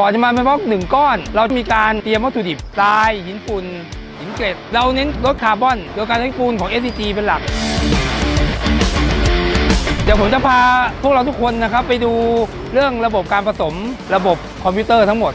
ก่อนจะมาเป็นบล็อกหนึ่งก้อน เรามีการเตรียมวัตถุดิบทราย หินปูนหินเกล็ด เราเน้นลดคาร์บอนโดยการใช้ปูนของ SCG เป็นหลัก เดี๋ยวผมจะพาพวกเราทุกคนนะครับ ไปดูเรื่องระบบการผสมระบบคอมพิวเตอร์ทั้งหมด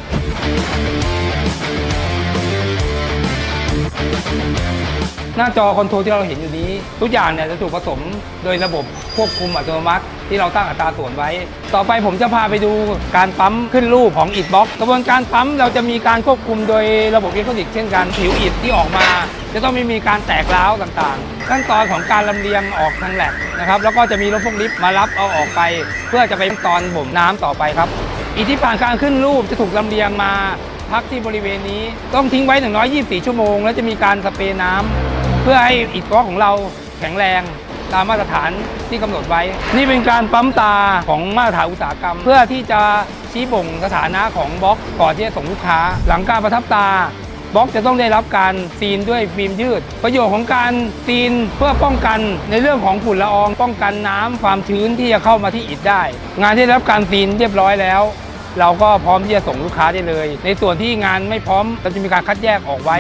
หน้าจอคอนโทรลที่เราเห็นอยู่นี้ ทุกอย่างเนี่ยจะถูกผสมโดยระบบควบคุมอัตโนมัติ ที่เราตั้งอัตราส่วนไว้ ต่อไปผมจะพาไปดูการปั๊มขึ้นรูปของอิฐบล็อกกระบวนการปั๊มเราจะมีการควบคุมโดยระบบอิเล็กทรอนิกส์เช่นกันผิวอิฐที่ออกมา จะต้องไม่มีการแตกร้าวต่างๆ ขั้นตอนของการลำเลียงออกทางแหลบนะครับแล้วก็จะมีรถพวกลิฟต์มารับเอาออกไป เพื่อจะไปตอนบ่มน้ำต่อไปครับอิฐที่ผ่านการขึ้นรูปจะถูกลำเลียงมาพักที่บริเวณนี้ต้องทิ้งไว้1 24 ชั่วโมง แล้วจะมีการสเปรย์น้ำ พื่อให้อิฐบล็อกของเราแข็งแรงตามมาตรฐานที่กำหนดไว้ นี่เป็นการปั๊มตาของมาตรฐานอุตสาหกรรม เพื่อที่จะชี้บ่งสถานะของบล็อกก่อนที่จะส่งลูกค้า หลังการประทับตาบล็อกจะต้องได้รับการซีนด้วยฟิล์มยืด ประโยชน์ของการซีนเพื่อป้องกันในเรื่องของฝุ่นละออง ป้องกันน้ำความชื้นที่จะเข้ามาที่อิฐได้ งานที่ได้รับการซีนเรียบร้อยแล้ว เราก็พร้อมที่จะส่งลูกค้าได้เลย ในส่วนที่งานไม่พร้อมเราจะมีการคัดแยกออกไว้